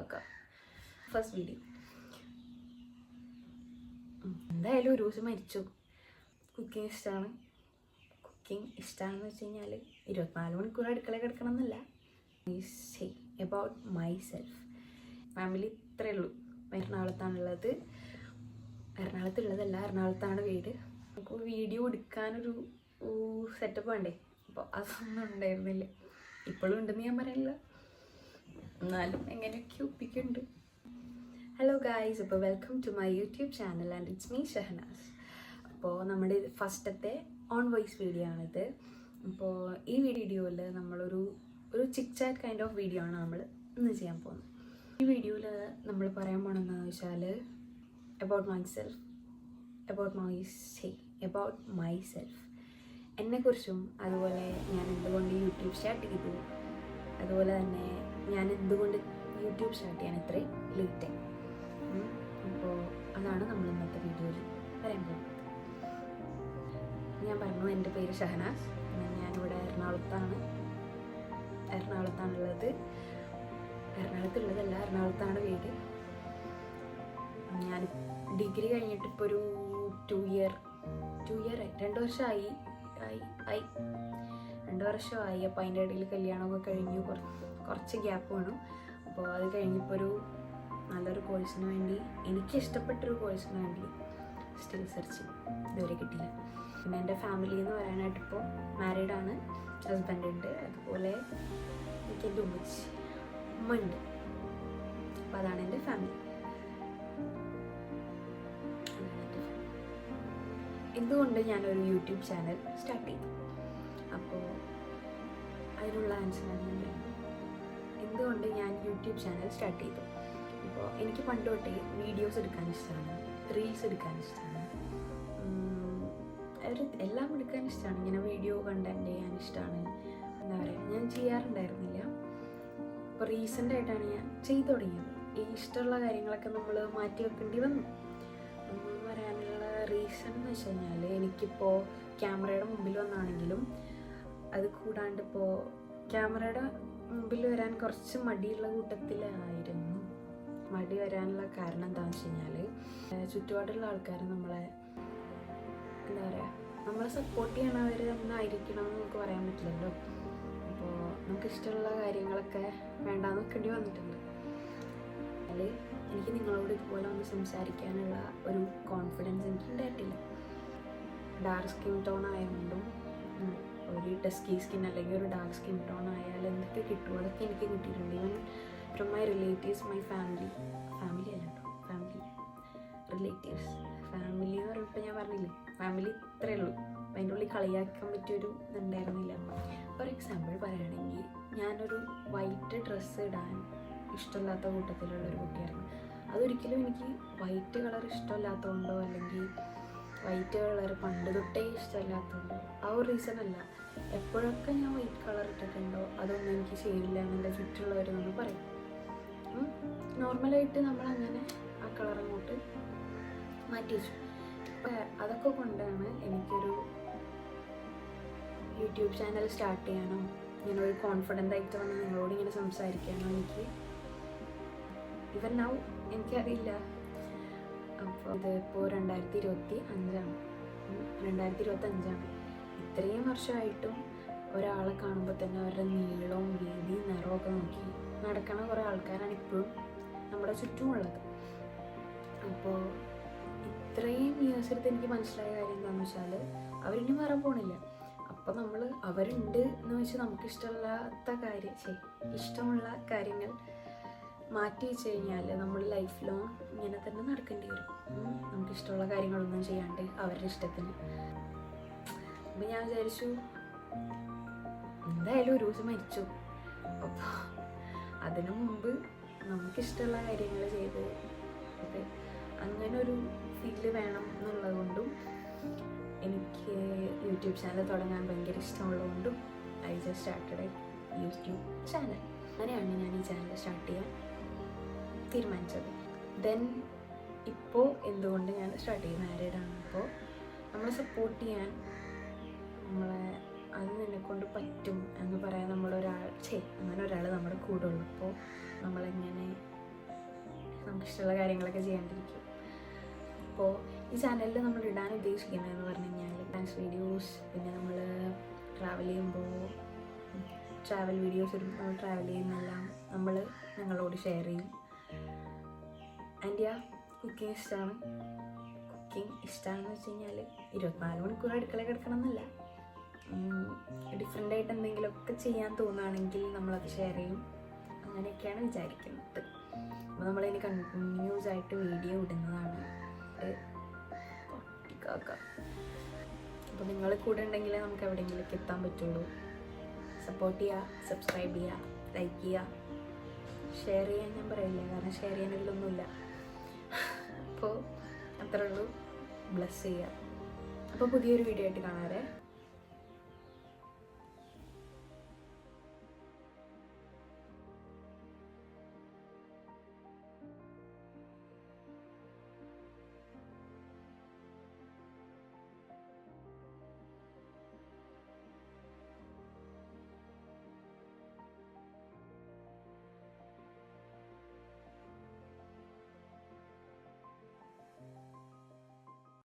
ആക്കാം first video എന്തായാലും ഒരു ദിവസം മരിച്ചു. കുക്കിംഗ് ഇഷ്ടമാണ് കുക്കിംഗ് ഇഷ്ടമാണെന്ന് വെച്ച് കഴിഞ്ഞാൽ ഇരുപത്തിനാല് മണിക്കൂർ അടുക്കള കിടക്കണം എന്നല്ല. Say about myself family ഇത്രയേ ഉള്ളൂ. എറണാകുളത്താണുള്ളത്. എറണാകുളത്തുള്ളതല്ല എറണാകുളത്താണ് വീട്. നമുക്ക് വീഡിയോ എടുക്കാനൊരു സെറ്റപ്പ് വേണ്ടേ? അപ്പോൾ അതൊന്നും ഉണ്ടായിരുന്നില്ല. ഇപ്പോഴും ഉണ്ടെന്ന് ഞാൻ പറയില്ല എന്നാലും എങ്ങനെയൊക്കെ ഒപ്പിക്കുന്നുണ്ട്. ഹലോ ഗായ്സ് അപ്പോൾ welcome to my YouTube channel and it's me Shahanas. അപ്പോൾ നമ്മുടെ ഫസ്റ്റത്തെ ഓൺ വോയിസ് വീഡിയോ ആണിത്. അപ്പോൾ ഈ വീഡിയോയിൽ നമ്മളൊരു ഒരു ചിക് ചാറ്റ് കൈൻഡ് ഓഫ് വീഡിയോ ആണ് നമ്മൾ ഇന്ന് ചെയ്യാൻ പോകുന്നത്. ഈ വീഡിയോയിൽ നമ്മൾ പറയാൻ പോണെന്ന് വെച്ചാൽ about myself about my say about myself എന്നെക്കുറിച്ചും അതുപോലെ ഞാൻ എന്തുകൊണ്ട് യൂട്യൂബ് സ്റ്റാർട്ട് ചെയ്തു അതുപോലെ തന്നെ ഞാൻ എന്തുകൊണ്ട് യൂട്യൂബ് സ്റ്റാർട്ട് ചെയ്യാൻ ഇത്രയും ലേറ്റായി അപ്പോൾ അതാണ് നമ്മൾ ഇന്നത്തെ വീഡിയോയിൽ പറയാൻ പോകുന്നത്. ഞാൻ പറഞ്ഞു എന്റെ പേര് ഷഹനാസ് ഞാനിവിടെ എറണാകുളത്താണ്. എറണാകുളത്താണുള്ളത്. എറണാകുളത്തുള്ളതല്ല എറണാകുളത്താണ് വീട്. ഞാൻ ഡിഗ്രി കഴിഞ്ഞിട്ട് ഇപ്പോൾ ഒരു ടു ഇയർ ടു ഇയർ ആയി. രണ്ട് വർഷമായി ആയി ആയി. രണ്ട് വർഷമായി അപ്പോൾ അതിന്റെ ഇടയിൽ കല്യാണമൊക്കെ കഴിഞ്ഞു. കുറ- കുറച്ച് ഗ്യാപ്പ് വേണം. അപ്പോൾ അത് കഴിഞ്ഞപ്പോൾ ഒരു നല്ലൊരു കോഴ്സിന് വേണ്ടി എനിക്ക് ഇഷ്ടപ്പെട്ടൊരു കോഴ്സിന് വേണ്ടി സ്റ്റിൽ സെർച്ച് ഇതുവരെ കിട്ടിയില്ല. പിന്നെ എന്റെ ഫാമിലി എന്ന് പറയാനായിട്ട് ഇപ്പോൾ മാരീഡ് ആണ് ഹസ്ബൻഡ് ഉണ്ട് അതുപോലെ എനിക്ക് എന്റെ ഉമ്മച്ചി ഉമ്മ ഉണ്ട്. അപ്പോൾ അതാണ് എന്റെ ഫാമിലി എന്തുകൊണ്ട് ഞാനൊരു യൂട്യൂബ് ചാനൽ സ്റ്റാർട്ട് ചെയ്തു? അപ്പോൾ അതിനുള്ള ആൻസറാണ് ഞാൻ എന്തുകൊണ്ട് ഞാൻ യൂട്യൂബ് ചാനൽ സ്റ്റാർട്ട് ചെയ്തു. അപ്പോൾ എനിക്ക് പണ്ട് തൊട്ടേ വീഡിയോസ് എടുക്കാൻ ഇഷ്ടമാണ് റീൽസ് എടുക്കാൻ ഇഷ്ടമാണ് ഒരു എല്ലാം എടുക്കാൻ ഇഷ്ടമാണ് ഇങ്ങനെ വീഡിയോ കണ്ടന്റ് ചെയ്യാൻ ഇഷ്ടമാണ് എന്താ പറയുക ഞാൻ ചെയ്യാറുണ്ടായിരുന്നില്ല. ഇപ്പോൾ റീസെന്റ് ആയിട്ടാണ് ഞാൻ ചെയ്തു തുടങ്ങിയത്. ഈ ഇഷ്ടമുള്ള കാര്യങ്ങളൊക്കെ നമ്മൾ മാറ്റി വെക്കേണ്ടി വന്നു. പറയാനുള്ള റീസൺ എന്ന് വെച്ച് കഴിഞ്ഞാൽ എനിക്കിപ്പോൾ ക്യാമറയുടെ മുമ്പിൽ വന്നാണെങ്കിലും അത് കൂടാണ്ട് ഇപ്പോൾ ക്യാമറയുടെ മുമ്പിൽ വരാൻ കുറച്ച് മടിയുള്ള കൂട്ടത്തിലായിരുന്നു. മടി വരാനുള്ള കാരണം എന്താണെന്ന് വെച്ച് കഴിഞ്ഞാൽ ചുറ്റുപാടുള്ള ആൾക്കാർ നമ്മളെ എന്താ പറയുക നമ്മളെ സപ്പോർട്ട് ചെയ്യണവർ ഒന്നായിരിക്കണം എന്ന് നമുക്ക് പറയാൻ പറ്റില്ലല്ലോ. അപ്പോൾ നമുക്ക് ഇഷ്ടമുള്ള കാര്യങ്ങളൊക്കെ വേണ്ടാന്ന് വെക്കേണ്ടി വന്നിട്ടുണ്ട്. അതിൽ എനിക്ക് നിങ്ങളോട് ഇതുപോലെ ഒന്ന് സംസാരിക്കാനുള്ള ഒരു കോൺഫിഡൻസ് എനിക്ക് ഉണ്ടായിട്ടില്ല. ഡാർക്ക് സ്കിൻ ടോൺ ആയതുകൊണ്ടും ഒരു ഡസ്കി സ്കിൻ അല്ലെങ്കിൽ ഒരു ഡാർക്ക് സ്കിൻ ടോൺ ആയാൽ എന്തൊക്കെ കിട്ടും? അതൊക്കെ എനിക്ക് കിട്ടിയിട്ടുണ്ട്. Even from my relatives my family family അല്ല ഫാമിലി റിലേറ്റീവ്സ് ഫാമിലി എന്ന് പറയുമ്പോൾ ഞാൻ പറഞ്ഞില്ലേ? ഫാമിലി ഇത്രയേ ഉള്ളൂ. അതിന്റെ ഉള്ളിൽ കളിയാക്കാൻ പറ്റിയൊരു ഇതുണ്ടായിരുന്നില്ല ഫോർ എക്സാമ്പിൾ പറയുകയാണെങ്കിൽ ഞാനൊരു വൈറ്റ് ഡ്രസ്സ് ഇടാൻ ഇഷ്ടമില്ലാത്ത കൂട്ടത്തിലുള്ള ഒരു കുട്ടിയായിരുന്നു. അതൊരിക്കലും എനിക്ക് വൈറ്റ് കളർ ഇഷ്ടമില്ലാത്തതുകൊണ്ടോ അല്ലെങ്കിൽ വൈറ്റ് കളർ പണ്ട് തൊട്ടേ ഇഷ്ടമല്ലാത്തതുകൊണ്ട് ആ ഒരു റീസൺ അല്ല എപ്പോഴൊക്കെ ഞാൻ വൈറ്റ് കളർ ഇട്ടിട്ടുണ്ടോ അതൊന്നും എനിക്ക് ശരിയില്ല എന്നെ ചുറ്റുള്ളവരെന്നൊന്നും പറയും. നോർമലായിട്ട് നമ്മൾ അങ്ങനെ ആ കളർ അങ്ങോട്ട് മാറ്റി വെച്ചു. അതൊക്കെ കൊണ്ടാണ് എനിക്കൊരു യൂട്യൂബ് ചാനൽ സ്റ്റാർട്ട് ചെയ്യാനോ ഇങ്ങനെ ഒരു കോൺഫിഡന്റ് ആയിട്ട് വന്ന് നിങ്ങളോട് ഇങ്ങനെ സംസാരിക്കാനോ എനിക്ക് ഇവൻ നൗ എനിക്കറിയില്ല. അപ്പോൾ ഇതിപ്പോൾ രണ്ടായിരത്തി ഇരുപത്തി അഞ്ചാണ്. രണ്ടായിരത്തി ഇരുപത്തി അഞ്ചാണ് ഇത്രയും വർഷമായിട്ടും ഒരാളെ കാണുമ്പോൾ തന്നെ അവരുടെ നീളവും വീതി ഒക്കെ നോക്കി നടക്കണ കുറേ ആൾക്കാരാണ് ഇപ്പോഴും നമ്മുടെ ചുറ്റുമുള്ളത്. അപ്പോൾ ഇത്രയും ഇയേഴ്സിൽ എനിക്ക് മനസ്സിലായ കാര്യം എന്താണെന്ന് വെച്ചാൽ അവരിനി വേറെ പോണില്ല. അപ്പം നമ്മൾ അവരുണ്ട് എന്ന് വെച്ച് നമുക്ക് ഇഷ്ടമില്ലാത്ത കാര്യം ഇഷ്ടമുള്ള കാര്യങ്ങൾ മാറ്റി വെച്ച് കഴിഞ്ഞാൽ നമ്മൾ ലൈഫ് ലോങ് ഇങ്ങനെ തന്നെ നടക്കേണ്ടി വരും. നമുക്കിഷ്ടമുള്ള കാര്യങ്ങളൊന്നും ചെയ്യാണ്ട് അവരുടെ ഇഷ്ടത്തിന്. അപ്പം ഞാൻ വിചാരിച്ചു എന്തായാലും ഒരു ദിവസം മരിച്ചു. അപ്പോൾ അതിനു മുമ്പ് നമുക്കിഷ്ടമുള്ള കാര്യങ്ങൾ ചെയ്ത് അത് അങ്ങനെ ഒരു ഫീൽ വേണം എന്നുള്ളത് കൊണ്ടും എനിക്ക് യൂട്യൂബ് ചാനൽ തുടങ്ങാൻ ഭയങ്കര ഇഷ്ടമുള്ളതുകൊണ്ടും I just started YouTube channel അങ്ങനെയാണ് ഞാൻ ഈ ചാനൽ സ്റ്റാർട്ട് ചെയ്യാൻ തീരുമാനിച്ചത്. ദെൻ ഇപ്പോൾ എന്തുകൊണ്ട് ഞാൻ സ്റ്റാർട്ട് ചെയ്ത് മാരീഡാണ് അപ്പോൾ നമ്മളെ സപ്പോർട്ട് ചെയ്യാൻ നമ്മളെ അത് നിന്നെ കൊണ്ട് പറ്റും എന്ന് പറയാൻ നമ്മളൊരാൾ ചേ അങ്ങനെ ഒരാൾ നമ്മുടെ കൂടെ ഉള്ളപ്പോൾ നമ്മളെങ്ങനെ നമുക്കിഷ്ടമുള്ള കാര്യങ്ങളൊക്കെ ചെയ്യാണ്ടിരിക്കും. അപ്പോൾ ഈ ചാനലിൽ നമ്മൾ ഇടാൻ ഉദ്ദേശിക്കുന്നതെന്ന് പറഞ്ഞു കഴിഞ്ഞാൽ ഡാൻസ് വീഡിയോസ് പിന്നെ നമ്മൾ ട്രാവൽ ചെയ്യുമ്പോൾ ട്രാവൽ വീഡിയോസ് ഒരു ട്രാവൽ ചെയ്യുന്നെല്ലാം നമ്മൾ ഞങ്ങളോട് ഷെയർ ചെയ്യും. ആൻഡ് യാ കുക്കിംഗ് ഇഷ്ടമാണ് കുക്കിംഗ് ഇഷ്ടമാണെന്ന് വെച്ച് കഴിഞ്ഞാൽ ഇരുപത്തിനാല് മണിക്കൂർ അടുക്കള കിടക്കണം എന്നല്ല ഡിഫറെന്റ് ആയിട്ട് എന്തെങ്കിലുമൊക്കെ ചെയ്യാൻ തോന്നുകയാണെങ്കിൽ നമ്മളത് ഷെയർ ചെയ്യും. അങ്ങനെയൊക്കെയാണ് വിചാരിക്കുന്നത്. അപ്പോൾ നമ്മളിനി കണ്ടിന്യൂസ് ആയിട്ട് വീഡിയോ ഇടുന്നതാണ്. അപ്പോൾ നിങ്ങൾ കൂടെ ഉണ്ടെങ്കിൽ നമുക്ക് എവിടെയെങ്കിലുമൊക്കെ എത്താൻ പറ്റുള്ളൂ. സപ്പോർട്ട് ചെയ്യുക സബ്സ്ക്രൈബ് ചെയ്യുക ലൈക്ക് ചെയ്യുക ഷെയർ ചെയ്യാൻ ഞാൻ പറയില്ല. കാരണം ഷെയർ ചെയ്യാനില്ലൊന്നുമില്ല അപ്പോൾ അത്രേ ഉള്ളൂ. ബ്ലസ് ചെയ്യാം. അപ്പോൾ പുതിയൊരു വീഡിയോ ആയിട്ട് കാണാറേ